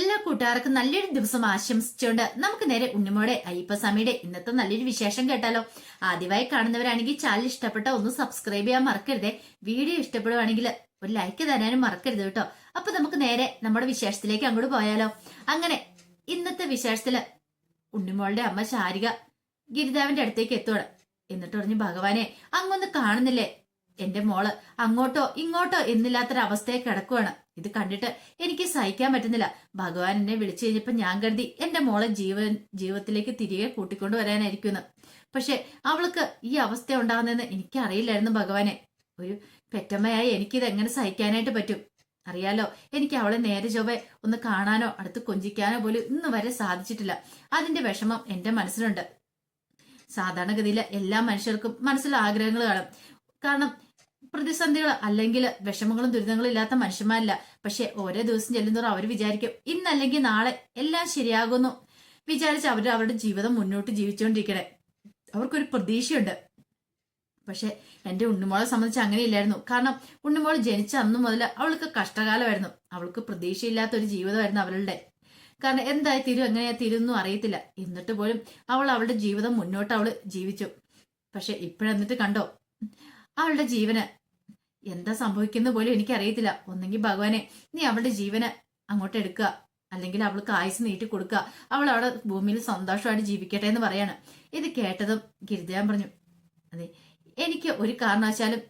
എല്ലാ കൂട്ടുകാർക്കും നല്ലൊരു ദിവസം ആശംസിച്ചുകൊണ്ട് നമുക്ക് നേരെ ഉണ്ണിമോടെ അയ്യപ്പസ്വാമിയുടെ ഇന്നത്തെ നല്ലൊരു വിശേഷം കേട്ടാലോ. ആദ്യമായി കാണുന്നവരാണെങ്കിൽ ചാനൽ ഇഷ്ടപ്പെട്ട ഒന്ന് സബ്സ്ക്രൈബ് ചെയ്യാൻ മറക്കരുതേ. വീഡിയോ ഇഷ്ടപ്പെടുവാണെങ്കിൽ ഒരു ലൈക്ക് തരാനും മറക്കരുത് കേട്ടോ. അപ്പൊ നമുക്ക് നേരെ നമ്മുടെ വിശേഷത്തിലേക്ക് അങ്ങോട്ട് പോയാലോ. അങ്ങനെ ഇന്നത്തെ വിശേഷത്തിൽ ഉണ്ണിമോളുടെ അമ്മ ശാരിക ഗിരിദാവിന്റെ അടുത്തേക്ക് എത്തുവാണ്. എന്നിട്ട് പറഞ്ഞു ഭഗവാനെ അങ്ങൊന്ന് കാണുന്നില്ലേ? എന്റെ മോൾ അങ്ങോട്ടോ ഇങ്ങോട്ടോ എന്നില്ലാത്തൊരവസ്ഥയെ കിടക്കുവാണ്. ഇത് കണ്ടിട്ട് എനിക്ക് സഹിക്കാൻ പറ്റുന്നില്ല. ഭഗവാൻ എന്നെ വിളിച്ചു കഴിഞ്ഞപ്പോൾ ഞാൻ കരുതി എന്റെ മോളെ ജീവൻ ജീവിതത്തിലേക്ക് തിരികെ കൂട്ടിക്കൊണ്ടു വരാനായിരിക്കുമെന്ന്. പക്ഷെ അവൾക്ക് ഈ അവസ്ഥ ഉണ്ടാകുന്നതെന്ന് എനിക്കറിയില്ലായിരുന്നു ഭഗവാനെ. ഒരു പെറ്റമ്മയായി എനിക്കിത് എങ്ങനെ സഹിക്കാനായിട്ട് പറ്റും? അറിയാലോ എനിക്ക് അവളെ നേരെ ചൊവ്വെ ഒന്ന് കാണാനോ അടുത്ത് കൊഞ്ചിക്കാനോ പോലും ഇന്ന് വരെ സാധിച്ചിട്ടില്ല. അതിന്റെ വിഷമം എന്റെ മനസ്സിലുണ്ട്. സാധാരണഗതിയിൽ എല്ലാ മനുഷ്യർക്കും മനസ്സിൽ ആഗ്രഹങ്ങൾ കാണും. കാരണം പ്രതിസന്ധികൾ അല്ലെങ്കിൽ വിഷമങ്ങളും ദുരിതങ്ങളും ഇല്ലാത്ത മനുഷ്യന്മാരില്ല. പക്ഷെ ഓരോ ദിവസം ചെല്ലുന്നതോറും അവർ വിചാരിക്കും ഇന്നല്ലെങ്കിൽ നാളെ എല്ലാം ശരിയാകുന്നു. വിചാരിച്ച് അവർ അവരുടെ ജീവിതം മുന്നോട്ട് ജീവിച്ചുകൊണ്ടിരിക്കണേ അവർക്കൊരു പ്രതീക്ഷയുണ്ട്. പക്ഷെ എന്റെ ഉണ്ണുമോളെ സംബന്ധിച്ച് അങ്ങനെയില്ലായിരുന്നു. കാരണം ഉണ്ണുമോൾ ജനിച്ച അന്ന് മുതൽ അവൾക്ക് കഷ്ടകാലമായിരുന്നു. അവൾക്ക് പ്രതീക്ഷയില്ലാത്ത ഒരു ജീവിതമായിരുന്നു അവളുടെ. കാരണം എന്തായി തീരും എങ്ങനെയാ തീരുമെന്നും അറിയത്തില്ല. എന്നിട്ട് പോലും അവൾ അവളുടെ ജീവിതം മുന്നോട്ട് അവൾ ജീവിച്ചു. പക്ഷെ ഇപ്പോഴെന്നിട്ട് കണ്ടോ? അവളുടെ ജീവന് എന്താ സംഭവിക്കുന്ന പോലും എനിക്കറിയത്തില്ല. ഒന്നെങ്കിൽ ഭഗവാനെ നീ അവളുടെ ജീവന് അങ്ങോട്ട് എടുക്കുക. അല്ലെങ്കിൽ അവൾക്ക് ആയുസ് നീട്ടി കൊടുക്കുക. അവൾ അവിടെ ഭൂമിയിൽ സന്തോഷമായിട്ട് ജീവിക്കട്ടെ എന്ന് പറയാണ്. ഇത് കേട്ടതും ഗിരിദേവൻ പറഞ്ഞു അതെ എനിക്ക് ഒരു കാരണവശാലും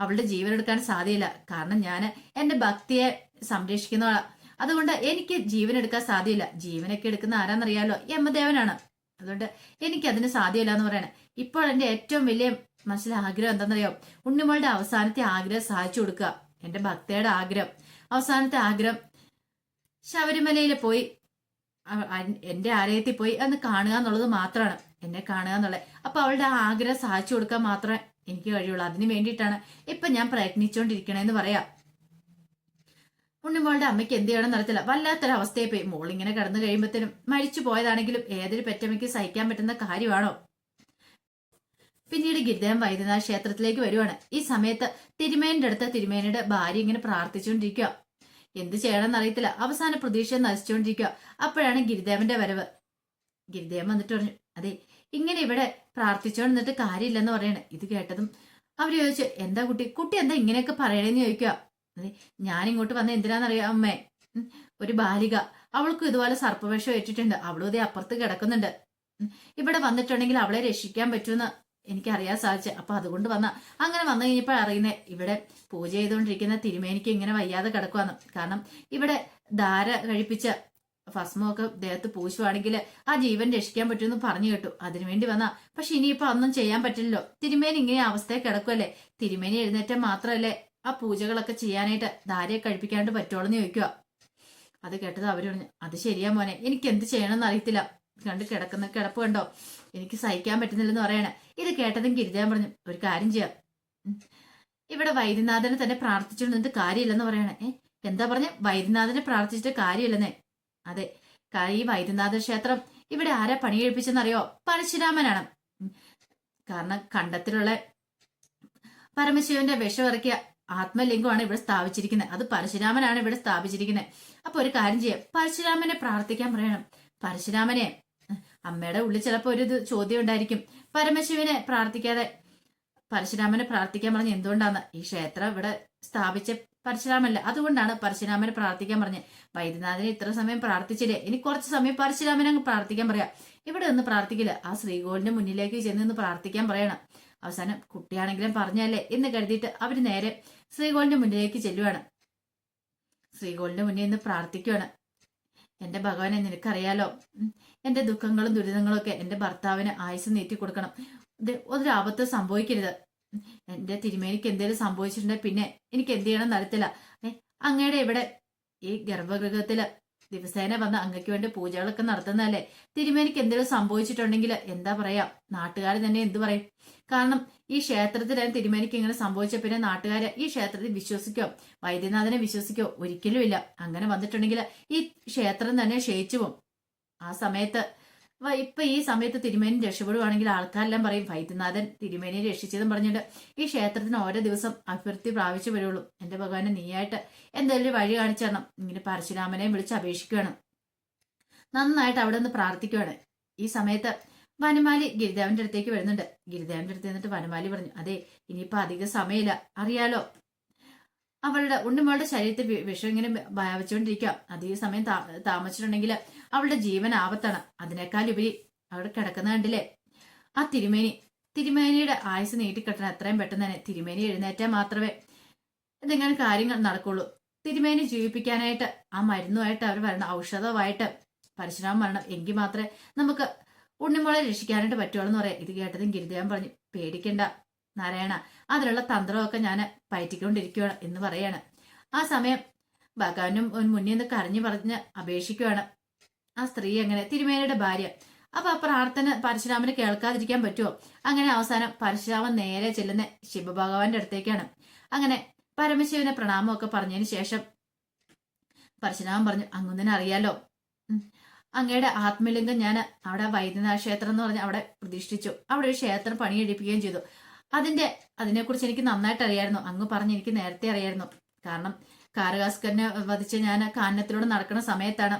അവളുടെ ജീവൻ എടുക്കാൻ സാധ്യയില്ല കാരണം ഞാൻ എന്റെ ഭക്തിയെ സംരക്ഷിക്കുന്നവളാ അതുകൊണ്ട് എനിക്ക് ജീവൻ എടുക്കാൻ സാധ്യയില്ല ജീവനൊക്കെ എടുക്കുന്ന ആരാന്നറിയാലോ? യമദേവനാണ്. അതുകൊണ്ട് എനിക്ക് അതിന് സാധ്യല്ല എന്ന് പറയണേ. ഇപ്പോൾ എന്റെ ഏറ്റവും വലിയ മനസ്സിലെ ആഗ്രഹം എന്താണെന്നറിയോ? ഉണ്ണിമോളുടെ അവസാനത്തെ ആഗ്രഹം സാധിച്ചു കൊടുക്കുക. എന്റെ ഭക്തയുടെ ആഗ്രഹം. അവസാനത്തെ ആഗ്രഹം ശബരിമലയിൽ പോയി എന്റെ ആലയത്തിൽ പോയി അന്ന് കാണുക എന്നുള്ളത് മാത്രമാണ്. എന്നെ കാണുക എന്നുള്ളത്. അപ്പൊ അവളുടെ ആ ആഗ്രഹം സാധിച്ചു കൊടുക്കാൻ മാത്രമേ എനിക്ക് കഴിയുള്ളൂ. അതിന് വേണ്ടിയിട്ടാണ് ഇപ്പൊ ഞാൻ പ്രയത്നിച്ചുകൊണ്ടിരിക്കണേന്ന് പറയാം. ഉണ്ണിമോളുടെ അമ്മയ്ക്ക് എന്ത് ചെയ്യണം നടത്തില്ല വല്ലാത്തൊരവസ്ഥയെ പോയി മോളിങ്ങനെ കിടന്നു കഴിയുമ്പോഴത്തേനും മരിച്ചു പോയതാണെങ്കിലും ഏതൊരു പെറ്റമ്മയ്ക്ക് സഹിക്കാൻ പറ്റുന്ന കാര്യമാണോ? പിന്നീട് ഗിരിദേവൻ വൈദ്യനാഥ ക്ഷേത്രത്തിലേക്ക് വരുവാണ്. ഈ സമയത്ത് തിരുമേനിന്റെ അടുത്ത് തിരുമേനിയുടെ ഭാര്യ ഇങ്ങനെ പ്രാർത്ഥിച്ചുകൊണ്ടിരിക്കുക എന്ത് ചെയ്യണമെന്ന് അറിയത്തില്ല അവസാന പ്രതീക്ഷ നശിച്ചുകൊണ്ടിരിക്കുക അപ്പോഴാണ് ഗിരിദേവന്റെ വരവ്. ഗിരിദേവൻ വന്നിട്ട് പറഞ്ഞു അതെ ഇങ്ങനെ ഇവിടെ പ്രാർത്ഥിച്ചോണ്ട് കാര്യമില്ലെന്ന് പറയണേ. ഇത് കേട്ടതും അവർ ചോദിച്ചു എന്താ കുട്ടി? കുട്ടി എന്താ ഇങ്ങനെയൊക്കെ പറയണേന്ന് ചോദിക്കുക അതെ ഞാൻ ഇങ്ങോട്ട് വന്ന എന്തിനാന്നറിയാം അമ്മേ ഒരു ബാലിക. അവൾക്കും ഇതുപോലെ സർപ്പവേഷം ഏറ്റിട്ടുണ്ട്. അവളും ഇതേ അപ്പുറത്ത് കിടക്കുന്നുണ്ട്. ഇവിടെ വന്നിട്ടുണ്ടെങ്കിൽ അവളെ രക്ഷിക്കാൻ പറ്റുമെന്ന് എനിക്കറിയാൻ സാധിച്ചു. അപ്പൊ അതുകൊണ്ട് വന്ന അങ്ങനെ വന്നു കഴിഞ്ഞപ്പോൾ അറിയുന്നത് ഇവിടെ പൂജ ചെയ്തുകൊണ്ടിരിക്കുന്ന തിരുമേനിക്ക് ഇങ്ങനെ വയ്യാതെ കിടക്കുവാന്ന് കാരണം ഇവിടെ ധാര കഴിപ്പിച്ച ഭസ്മമൊക്കെ ദേഹത്ത് പൂശുവാണെങ്കിൽ ആ ജീവൻ രക്ഷിക്കാൻ പറ്റുമെന്ന് പറഞ്ഞു കേട്ടു. അതിനുവേണ്ടി വന്ന. പക്ഷെ ഇനിയിപ്പോ ഒന്നും ചെയ്യാൻ പറ്റില്ലല്ലോ. തിരുമേനി ഇങ്ങനെ അവസ്ഥയെ കിടക്കുമല്ലേ തിരുമേനി എഴുന്നേറ്റാൽ മാത്രമല്ലേ ആ പൂജകളൊക്കെ ചെയ്യാനായിട്ട് ധാരയെ കഴിപ്പിക്കാണ്ട് പറ്റുള്ളൂ എന്ന് ചോദിക്കുക അത് കേട്ടത് അവർ പറഞ്ഞു അത് ശരിയാ മോനെ. എനിക്ക് എന്ത് ചെയ്യണമെന്ന് അറിയത്തില്ല. കണ്ട് കിടക്കുന്ന കിടപ്പ് കണ്ടോ? എനിക്ക് സഹിക്കാൻ പറ്റുന്നില്ലെന്ന് പറയണേ. ഇത് കേട്ടതും ഗിരിജാൻ പറഞ്ഞു ഒരു കാര്യം ചെയ്യാം. ഇവിടെ വൈദ്യനാഥനെ തന്നെ പ്രാർത്ഥിച്ചുകൊണ്ട് കാര്യമില്ലെന്ന് പറയണേ. ഏ എന്താ പറഞ്ഞ? വൈദ്യനാഥനെ പ്രാർത്ഥിച്ചിട്ട് കാര്യമില്ലെന്നേ. അതെ ഈ വൈദ്യനാഥ ക്ഷേത്രം ഇവിടെ ആരാ പണി കഴിപ്പിച്ചെന്നറിയോ? പരശുരാമനാണ്. കാരണം കണ്ടത്തിലുള്ള പരമശിവന്റെ വിഷം ഇറക്കിയ ആത്മലിംഗമാണ് ഇവിടെ സ്ഥാപിച്ചിരിക്കുന്നത്. അത് പരശുരാമനാണ് ഇവിടെ സ്ഥാപിച്ചിരിക്കുന്നത്. അപ്പൊ ഒരു കാര്യം ചെയ്യാം. പരശുരാമനെ പ്രാർത്ഥിക്കാൻ പറയണം. പരശുരാമനെ അമ്മയുടെ ഉള്ളിൽ ചിലപ്പോൾ ഒരു ചോദ്യം ഉണ്ടായിരിക്കും. പരമശിവനെ പ്രാർത്ഥിക്കാതെ പരശുരാമനെ പ്രാർത്ഥിക്കാൻ പറഞ്ഞ് എന്തുകൊണ്ടാണ് ഈ ക്ഷേത്രം ഇവിടെ സ്ഥാപിച്ച പരശുരാമല്ല. അതുകൊണ്ടാണ് പരശുരാമനെ പ്രാർത്ഥിക്കാൻ പറഞ്ഞത് വൈദ്യനാഥനെ ഇത്ര സമയം പ്രാർത്ഥിച്ചില്ലേ? ഇനി കുറച്ച് സമയം പരശുരാമനെ അങ്ങ് പ്രാർത്ഥിക്കാൻ പറയാം. ഇവിടെ ഒന്ന് പ്രാർത്ഥിക്കില്ല. ആ ശ്രീകോവിലിന്റെ മുന്നിലേക്ക് ചെന്ന് ഒന്ന് പ്രാർത്ഥിക്കാൻ പറയണം. അവസാനം കുട്ടിയാണെങ്കിലും പറഞ്ഞല്ലേ എന്ന് കരുതിയിട്ട് അവർ നേരെ ശ്രീകോവിലിന്റെ മുന്നിലേക്ക് ചെല്ലുവാണ്. ശ്രീകോവിലിന്റെ മുന്നിൽ നിന്ന് പ്രാർത്ഥിക്കുവാണ്. എന്റെ ഭഗവാനെ നിനക്കറിയാലോ? എന്റെ ദുഃഖങ്ങളും ദുരിതങ്ങളും ഒക്കെ എന്റെ ഭർത്താവിന് ആയുസ് നീട്ടി കൊടുക്കണം. ഒരാപത്ത് സംഭവിക്കരുത്. എന്റെ തിരുമേനിക്ക് എന്തെങ്കിലും സംഭവിച്ചിട്ടുണ്ടെങ്കിൽ പിന്നെ എനിക്ക് എന്ത് ചെയ്യണം നടത്തില്ല അങ്ങയുടെ ഇവിടെ ഈ ഗർഭഗൃഹത്തിൽ ദിവസേന വന്ന് അങ്ങക്ക് വേണ്ടി പൂജകളൊക്കെ നടത്തുന്നതല്ലേ? തിരുമേനിക്ക് എന്തെങ്കിലും സംഭവിച്ചിട്ടുണ്ടെങ്കിൽ എന്താ പറയാ? നാട്ടുകാർ തന്നെ എന്തു പറയും? കാരണം ഈ ക്ഷേത്രത്തിൽ തിരുമേനിക്ക് ഇങ്ങനെ സംഭവിച്ച പിന്നെ നാട്ടുകാരെ ഈ ക്ഷേത്രത്തിൽ വിശ്വസിക്കോ? വൈദ്യനാഥനെ വിശ്വസിക്കോ? ഒരിക്കലും ഇല്ല അങ്ങനെ വന്നിട്ടുണ്ടെങ്കിൽ ഈ ക്ഷേത്രം തന്നെ ക്ഷയിച്ചു പോകും ആ സമയത്ത് ഇപ്പൊ ഈ സമയത്ത് തിരുമേനി രക്ഷപ്പെടുവാണെങ്കിൽ ആൾക്കാരെല്ലാം പറയും വൈദ്യനാഥൻ തിരുമേനിയെ രക്ഷിച്ചതെന്ന് പറഞ്ഞിട്ട് ഈ ക്ഷേത്രത്തിന് ഓരോ ദിവസം അഭിവൃദ്ധി പ്രാപിച്ചു വരുള്ളൂ. എന്റെ ഭഗവാനെ നീയായിട്ട് എന്തെങ്കിലും ഒരു വഴി കാണിച്ചു തരണം. ഇങ്ങനെ പരശുരാമനെ വിളിച്ച് അപേക്ഷിക്കുകയാണ്. നന്നായിട്ട് അവിടെ നിന്ന് പ്രാർത്ഥിക്കുകയാണ്. ഈ സമയത്ത് വനമാലി ഗിരിദേവന്റെ അടുത്തേക്ക് വരുന്നുണ്ട്. ഗിരിദേവന്റെ അടുത്ത് നിന്നിട്ട് വനമാലി പറഞ്ഞു അതെ ഇനിയിപ്പോ അധിക സമയമില്ല. അറിയാലോ. അവളുടെ ഉണ്ണിമോളുടെ ശരീരത്തിൽ വിഷം ഇങ്ങനെ വ്യാപിച്ചുകൊണ്ടിരിക്കുക അധിക സമയം താമസിച്ചിട്ടുണ്ടെങ്കിൽ അവളുടെ ജീവൻ ആപത്താണ്. അതിനേക്കാൾ ഉപരി അവിടെ കിടക്കുന്ന കണ്ടില്ലേ? ആ തിരുമേനി തിരുമേനിയുടെ ആയുസ് നീട്ടിക്കെട്ടണം. എത്രയും പെട്ടെന്ന് തന്നെ തിരുമേനി എഴുന്നേറ്റാൽ മാത്രമേ എന്തെങ്കിലും കാര്യങ്ങൾ നടക്കുള്ളൂ. തിരുമേനി ജീവിപ്പിക്കാനായിട്ട് ആ മരുന്നുമായിട്ട് അവർ വരണം. ഔഷധമായിട്ട് പരശുരാമം വരണം. എങ്കിൽ മാത്രമേ നമുക്ക് ഉണ്ണിമോളെ രക്ഷിക്കാനായിട്ട് പറ്റുള്ളൂ എന്ന് പറയാം. ഇത് കേട്ടതും ഗിരിദേവൻ പറഞ്ഞു പേടിക്കണ്ട നാരായണ അതിലുള്ള തന്ത്രമൊക്കെ ഞാൻ പയറ്റിക്കൊണ്ടിരിക്കുകയാണ് എന്ന് പറയാണ്. ആ സമയം ഭഗവാനും മുന്നിൽ നിന്ന് കരഞ്ഞു പറഞ്ഞ് അപേക്ഷിക്കുകയാണ് ആ സ്ത്രീ അങ്ങനെ തിരുമേനയുടെ ഭാര്യ. അപ്പൊ ആ പ്രാർത്ഥന പരശുരാമന് കേൾക്കാതിരിക്കാൻ പറ്റുമോ അങ്ങനെ അവസാനം പരശുരാമൻ നേരെ ചെല്ലുന്ന ശിവഭഗവാന്റെ അടുത്തേക്കാണ്. അങ്ങനെ പരമശിവനെ പ്രണാമമൊക്കെ പറഞ്ഞതിന് ശേഷം പരശുരാമൻ പറഞ്ഞു അങ്ങുന്നതിനെ അറിയാലോ. ഉം. അങ്ങയുടെ ആത്മലിംഗം ഞാൻ അവിടെ വൈദ്യനാഥ ക്ഷേത്രം എന്ന് പറഞ്ഞ് അവിടെ പ്രതിഷ്ഠിച്ചു. അവിടെ ഒരു ക്ഷേത്രം പണിയെടുപ്പിക്കുകയും ചെയ്തു. അതിന്റെ അതിനെക്കുറിച്ച് എനിക്ക് നന്നായിട്ട് അറിയായിരുന്നു. അങ്ങ് പറഞ്ഞ് എനിക്ക് നേരത്തെ അറിയായിരുന്നു. കാരണം കാരകാസ്കരനെ വധിച്ച് ഞാൻ കാനനത്തിലൂടെ നടക്കുന്ന സമയത്താണ്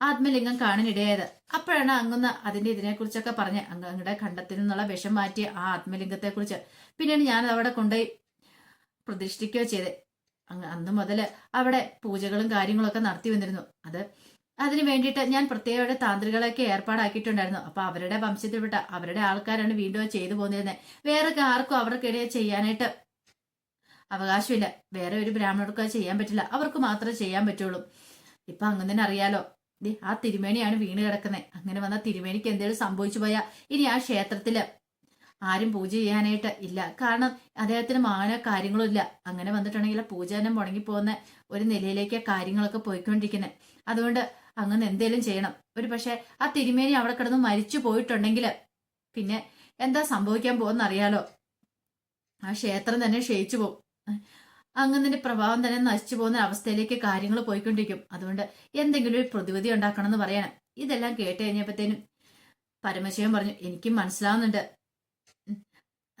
ആത്മലിംഗം കാണാനിടയായത്. അപ്പോഴാണ് അങ്ങൊന്ന് അതിന്റെ ഇതിനെക്കുറിച്ചൊക്കെ പറഞ്ഞ് അങ്ങ് അങ്ങയുടെ ഖണ്ഡത്തിൽ നിന്നുള്ള വിഷം മാറ്റിയ ആ ആത്മലിംഗത്തെക്കുറിച്ച്. പിന്നീട് ഞാൻ അവിടെ കൊണ്ടുപോയി പ്രതിഷ്ഠിക്കുകയോ ചെയ്തേ. അന്ന് മുതൽ അവിടെ പൂജകളും കാര്യങ്ങളൊക്കെ നടത്തി വന്നിരുന്നു. അത് അതിന് വേണ്ടിയിട്ട് ഞാൻ പ്രത്യേക താന്ത്രികളൊക്കെ ഏർപ്പാടാക്കിയിട്ടുണ്ടായിരുന്നു. അപ്പൊ അവരുടെ വംശത്തിൽപ്പെട്ട അവരുടെ ആൾക്കാരാണ് വീണ്ടും ചെയ്തു പോന്നിരുന്നത് വേറെ ആർക്കും അവർക്കിടയിൽ ചെയ്യാനായിട്ട് അവകാശമില്ല. വേറെ ഒരു ബ്രാഹ്മണർക്കും ചെയ്യാൻ പറ്റില്ല. അവർക്ക് മാത്രമേ ചെയ്യാൻ പറ്റുള്ളൂ. ഇപ്പൊ അങ്ങനെ തന്നെ അറിയാലോ. ആ തിരുമേനിയാണ് വീണ് കിടക്കുന്നത് അങ്ങനെ വന്ന തിരുമേനിക്ക് എന്തെങ്കിലും സംഭവിച്ചു പോയാൽ ഇനി ആ ക്ഷേത്രത്തിൽ ആരും പൂജ ചെയ്യാനായിട്ട് ഇല്ല. കാരണം അദ്ദേഹത്തിന് മാന കാര്യങ്ങളും ഇല്ല. അങ്ങനെ വന്നിട്ടുണ്ടെങ്കിൽ പൂജാനം മുടങ്ങി പോകുന്ന ഒരു നിലയിലേക്ക് കാര്യങ്ങളൊക്കെ പോയിക്കൊണ്ടിരിക്കുന്നത് അതുകൊണ്ട് അങ്ങനെ എന്തേലും ചെയ്യണം. ഒരു പക്ഷെ ആ തിരുമേനി അവിടെ കിടന്ന് മരിച്ചു പോയിട്ടുണ്ടെങ്കിൽ പിന്നെ എന്താ സംഭവിക്കാൻ പോകുന്ന അറിയാലോ ആ ക്ഷേത്രം തന്നെ ക്ഷയിച്ചു പോകും. അങ്ങനെ പ്രഭാവം തന്നെ നശിച്ചു പോകുന്ന അവസ്ഥയിലേക്ക് കാര്യങ്ങൾ പോയിക്കൊണ്ടിരിക്കും. അതുകൊണ്ട് എന്തെങ്കിലും ഒരു പ്രതിവിധി ഉണ്ടാക്കണം എന്ന് പറയണം. ഇതെല്ലാം കേട്ട് കഴിഞ്ഞപ്പോഴത്തേനും പരമശിവൻ പറഞ്ഞു എനിക്കും മനസ്സിലാവുന്നുണ്ട്.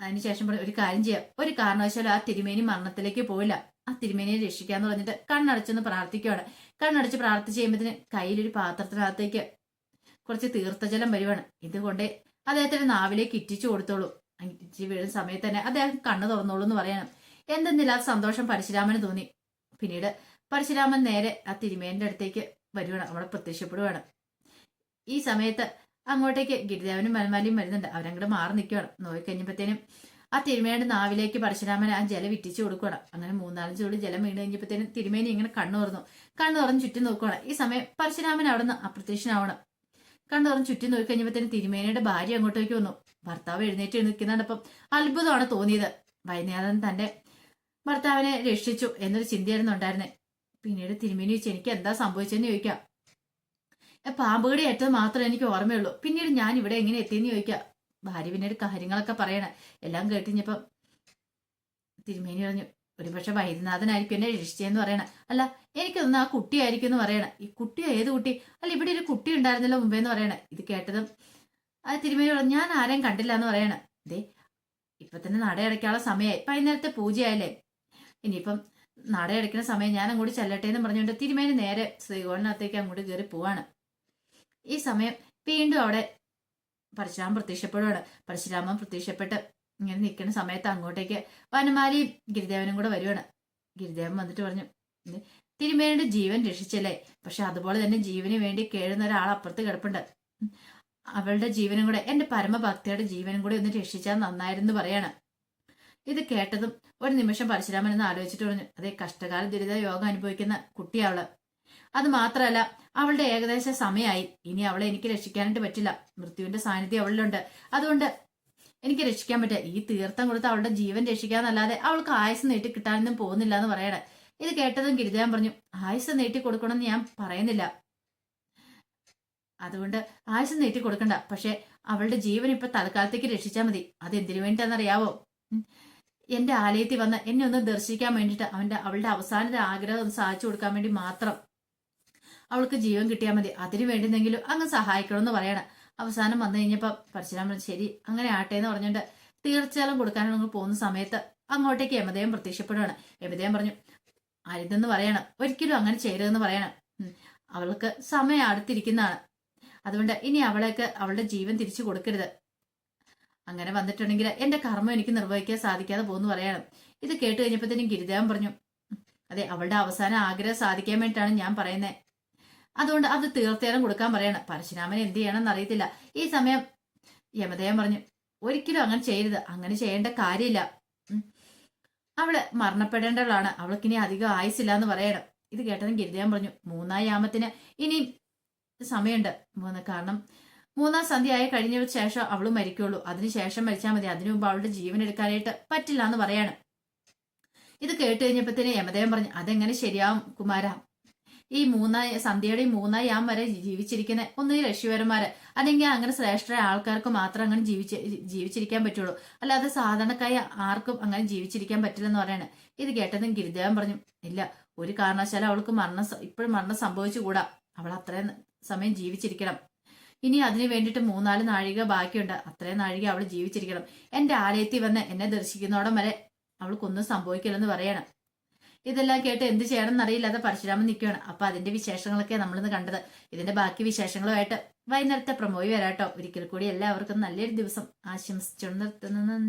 അതിനുശേഷം പറഞ്ഞു ഒരു കാര്യം ചെയ്യാം. ഒരു കാരണവശാലും ആ തിരുമേനി മരണത്തിലേക്ക് പോയില്ല ആ തിരുമേനിയെ രക്ഷിക്കാന്ന് പറഞ്ഞിട്ട് കണ്ണടച്ചൊന്ന് പ്രാർത്ഥിക്കുകയാണ് കണ്ണടച്ച് പ്രാർത്ഥിച്ച് കഴിയുമ്പത്തിന് കയ്യിലൊരു പാത്രത്തിനകത്തേക്ക് കുറച്ച് തീർത്ഥജലം വരുവാണ്. ഇതുകൊണ്ട് അദ്ദേഹത്തിന്റെ നാവിലേക്ക് ഇറ്റിച്ചു കൊടുത്തോളൂ. ഇറ്റിച്ച് വീഴുന്ന സമയത്ത് തന്നെ അദ്ദേഹം കണ്ണു തുറന്നോളൂ എന്ന് പറയണം. എന്തെന്നില്ലാത്ത സന്തോഷം പരശുരാമന് തോന്നി. പിന്നീട് പരശുരാമൻ നേരെ ആ തിരുമേനിന്റെ അടുത്തേക്ക് വരുവാണ് അവിടെ പ്രത്യക്ഷപ്പെടുവാണ്. ഈ സമയത്ത് അങ്ങോട്ടേക്ക് ഗിരിദേവനും മലമാലിയും വരുന്നുണ്ട്. അവരങ്ങോട്ട് മാറി നിൽക്കുകയാണ് നോക്കിക്കഴിഞ്ഞപ്പോഴത്തേനും ആ തിരുമേന്റെ നാവിലേക്ക് പരശുരാമൻ ആ ജലം ഇറ്റിച്ചു കൊടുക്കണം അങ്ങനെ മൂന്നാലഞ്ച് തുള്ളി ജലം വീണ് കഴിഞ്ഞപ്പോഴത്തേനും തിരുമേനി ഇങ്ങനെ കണ്ണു തുറന്നു. കണ്ണു തുറന്ന് ചുറ്റും നോക്കുകയാണ്. ഈ സമയം പരശുരാമൻ അവിടെ നിന്ന് അപ്രത്യക്ഷനാവണം. കണ്ണു തുറന്ന് ചുറ്റും നോക്കി കഴിഞ്ഞപ്പോഴത്തേനും തിരുമേനയുടെ ഭാര്യ അങ്ങോട്ടേക്ക് വന്നു. ഭർത്താവ് എഴുന്നേറ്റ് നിൽക്കുന്നുണ്ടപ്പം അത്ഭുതമാണ് തോന്നിയത്. വൈകുന്നേരം തന്റെ ഭർത്താവിനെ രക്ഷിച്ചു എന്നൊരു ചിന്തയായിരുന്നു ഉണ്ടായിരുന്നെ. പിന്നീട് തിരുമേനി ചോദിച്ചു എനിക്ക് എന്താ സംഭവിച്ചെന്ന് ചോദിക്കാം. പാമ്പുകടി പാമ്പ് കടി ഏറ്റത് മാത്രമേ എനിക്ക് ഓർമ്മയുള്ളൂ. പിന്നീട് ഞാൻ ഇവിടെ എങ്ങനെ എത്തിയെന്ന് ചോദിക്കാം. ഭാര്യ പിന്നീട് കാര്യങ്ങളൊക്കെ പറയണ. എല്ലാം കേട്ടിഞ്ഞപ്പം തിരുമേനി പറഞ്ഞു ഒരുപക്ഷെ വൈദ്യനാഥനായിരിക്കും എന്നെ രക്ഷിച്ചതെന്ന് പറയണം. അല്ല എനിക്കൊന്ന് ആ കുട്ടിയായിരിക്കും എന്ന് പറയണം. ഈ കുട്ടി ഏത് കുട്ടി? അല്ല ഇവിടെ ഒരു കുട്ടി ഉണ്ടായിരുന്നല്ലോ മുമ്പേ എന്ന് പറയണ. ഇത് കേട്ടതും ആ തിരുമേനി പറഞ്ഞു ഞാൻ ആരെയും കണ്ടില്ല എന്ന് പറയണം. ദേ ഇപ്പൊ തന്നെ നടയടയ്ക്കാനുള്ള സമയമായി വൈകുന്നേരത്തെ പൂജയായല്ലേ? ഇനിയിപ്പം നടയടയ്ക്കുന്ന സമയം ഞാൻ അങ്ങോട്ട് ചെല്ലട്ടെ എന്ന് പറഞ്ഞുകൊണ്ട് തിരുമേനി നേരെ ശ്രീകോളിനകത്തേക്ക് അങ്ങോട്ട് കയറി പോവാണ്. ഈ സമയം വീണ്ടും അവിടെ പരശുരാമൻ പ്രത്യക്ഷപ്പെടുവാണ്. പരശുരാമൻ പ്രത്യക്ഷപ്പെട്ട് ഇങ്ങനെ നിൽക്കുന്ന സമയത്ത് അങ്ങോട്ടേക്ക് വനമാലിയും ഗിരിദേവനും കൂടെ വരുവാണ്. ഗിരിദേവൻ വന്നിട്ട് പറഞ്ഞു "ഇത് തിരുമേനിയുടെ ജീവൻ രക്ഷിച്ചല്ലേ? പക്ഷെ അതുപോലെ തന്നെ ജീവന് വേണ്ടി കേഴുന്ന ഒരാൾ അപ്പുറത്ത് കിടപ്പുണ്ട്. അവളുടെ ജീവനും കൂടെ എന്റെ പരമഭക്തിയുടെ ജീവനും കൂടെ ഒന്ന് രക്ഷിച്ചാൽ നന്നായിരുന്നു പറയാണ്. ഇത് കേട്ടതും ഒരു നിമിഷം പരശുരാമൻ എന്ന് ആലോചിച്ചിട്ട് പറഞ്ഞു അതേ കഷ്ടകാല ദുരിത യോഗം അനുഭവിക്കുന്ന കുട്ടിയവൾ അത് മാത്രമല്ല അവളുടെ ഏകദേശ സമയമായി ഇനി അവളെ എനിക്ക് രക്ഷിക്കാനായിട്ട് പറ്റില്ല. മൃത്യുവിന്റെ സാന്നിധ്യം അവളിലുണ്ട്. അതുകൊണ്ട് എനിക്ക് രക്ഷിക്കാൻ പറ്റില്ല. ഈ തീർത്ഥം കൊടുത്ത് അവളുടെ ജീവൻ രക്ഷിക്കാന്നല്ലാതെ അവൾക്ക് ആയുസ് നീട്ടി കിട്ടാനൊന്നും പോകുന്നില്ല എന്ന് പറയണേ. ഇത് കേട്ടതും ഗിരിജാൻ പറഞ്ഞു ആയുസ് നീട്ടി കൊടുക്കണമെന്ന് ഞാൻ പറയുന്നില്ല. അതുകൊണ്ട് ആയുസ് നീട്ടി കൊടുക്കണ്ട. പക്ഷെ അവളുടെ ജീവൻ ഇപ്പൊ തൽക്കാലത്തേക്ക് രക്ഷിച്ചാൽ മതി. അത് എന്തിനു വേണ്ടിയിട്ടാണെന്നറിയാവോ ഉം. എന്റെ ആലയത്തിൽ വന്ന് എന്നെ ഒന്ന് ദർശിക്കാൻ വേണ്ടിയിട്ട് അവന്റെ അവളുടെ അവസാനത്തെ ആഗ്രഹം സാധിച്ചു കൊടുക്കാൻ വേണ്ടി മാത്രം. അവൾക്ക് ജീവൻ കിട്ടിയാൽ മതി. അതിനു വേണ്ടിയെന്നെങ്കിലും അങ്ങ് സഹായിക്കണമെന്ന് പറയണം. അവസാനം വന്നു കഴിഞ്ഞപ്പോൾ പരശുരാമൻ ശരി അങ്ങനെ ആട്ടെ എന്ന് പറഞ്ഞുകൊണ്ട് തീർച്ചയായും കൊടുക്കാനുള്ള പോകുന്ന സമയത്ത് അങ്ങോട്ടേക്ക് യമദേവം പ്രത്യക്ഷപ്പെടുകയാണ് യമദേവം പറഞ്ഞു അരുതെന്ന് പറയണം? ഒരിക്കലും അങ്ങനെ ചെയ്യരുതെന്ന് പറയണം. അവൾക്ക് സമയം അടുത്തിരിക്കുന്നതാണ്. അതുകൊണ്ട് ഇനി അവളേക്ക് അവളുടെ ജീവൻ തിരിച്ചു കൊടുക്കരുത്. അങ്ങനെ വന്നിട്ടുണ്ടെങ്കിൽ എന്റെ കർമ്മം എനിക്ക് നിർവഹിക്കാൻ സാധിക്കാതെ പോകുന്നു പറയണം. ഇത് കേട്ട് കഴിഞ്ഞപ്പോഴത്തേനും ഗിരിദേവൻ പറഞ്ഞു അതെ അവളുടെ അവസാന ആഗ്രഹം സാധിക്കാൻ വേണ്ടിയിട്ടാണ് ഞാൻ പറയുന്നത് അതുകൊണ്ട് അത് തീർത്തേരം കൊടുക്കാൻ പറയണം. പരശുരാമൻ എന്ത് ചെയ്യണമെന്ന് അറിയത്തില്ല. ഈ സമയം യമദേവൻ പറഞ്ഞു ഒരിക്കലും അങ്ങനെ ചെയ്യരുത്. അങ്ങനെ ചെയ്യേണ്ട കാര്യമില്ല. അവൾ മരണപ്പെടേണ്ടവളാണ്. അവൾക്ക് ഇനി അധികം ആയുസില്ല എന്ന് പറയണം. ഇത് കേട്ടതും ഗിരിദേവൻ പറഞ്ഞു മൂന്നാം യാമത്തിന് ഇനി സമയമുണ്ട്. മൂന്ന് കാരണം മൂന്നാം സന്ധ്യയായി കഴിഞ്ഞ ശേഷം അവളും മരിക്കുള്ളൂ. അതിനുശേഷം മരിച്ചാൽ മതി. അതിനു മുമ്പ് അവളുടെ ജീവൻ എടുക്കാനായിട്ട് പറ്റില്ല എന്ന് പറയാണ്. ഇത് കേട്ട് തന്നെ യമദേവൻ പറഞ്ഞു അതെങ്ങനെ ശരിയാവും കുമാര? ഈ മൂന്ന സന്ധ്യയുടെ ഈ ഞാൻ വരെ ജീവിച്ചിരിക്കുന്ന ഈ രക്ഷിപരന്മാരെ അല്ലെങ്കിൽ അങ്ങനെ ശ്രേഷ്ഠരായ ആൾക്കാർക്ക് മാത്രം അങ്ങനെ ജീവിച്ച് ജീവിച്ചിരിക്കാൻ പറ്റുള്ളൂ. അല്ലാതെ സാധാരണക്കായ ആർക്കും അങ്ങനെ ജീവിച്ചിരിക്കാൻ പറ്റില്ലെന്ന് പറയാണ്. ഇത് കേട്ടതും ഗിരിദേവൻ പറഞ്ഞു ഇല്ല ഒരു കാരണവശാലും അവൾക്ക് മരണം ഇപ്പോഴും മരണം സംഭവിച്ചുകൂടാ. അവൾ അത്രയും സമയം ജീവിച്ചിരിക്കണം. ഇനി അതിനു വേണ്ടിയിട്ട് മൂന്നാൽ നാഴിക ബാക്കിയുണ്ട്. അത്രയും നാഴിക അവൾ ജീവിച്ചിരിക്കണം. എന്റെ ആലയത്തിൽ വന്ന് എന്നെ ദർശിക്കുന്നോടം വരെ അവൾക്കൊന്നും സംഭവിക്കില്ലെന്ന് പറയണം. ഇതെല്ലാം കേട്ട് എന്ത് ചെയ്യണം എന്നറിയില്ലാതെ പരശുരാമൻ നിൽക്കുകയാണ്. അപ്പൊ അതിന്റെ വിശേഷങ്ങളൊക്കെ നമ്മളിന്ന് കണ്ടത്. ഇതിന്റെ ബാക്കി വിശേഷങ്ങളുമായിട്ട് വൈകുന്നേരത്തെ പ്രമോയി വരാട്ടോ ഒരിക്കൽ കൂടി എല്ലാവർക്കും നല്ലൊരു ദിവസം. ആശംസിച്ചു നിർത്തുന്നു. നന്ദി.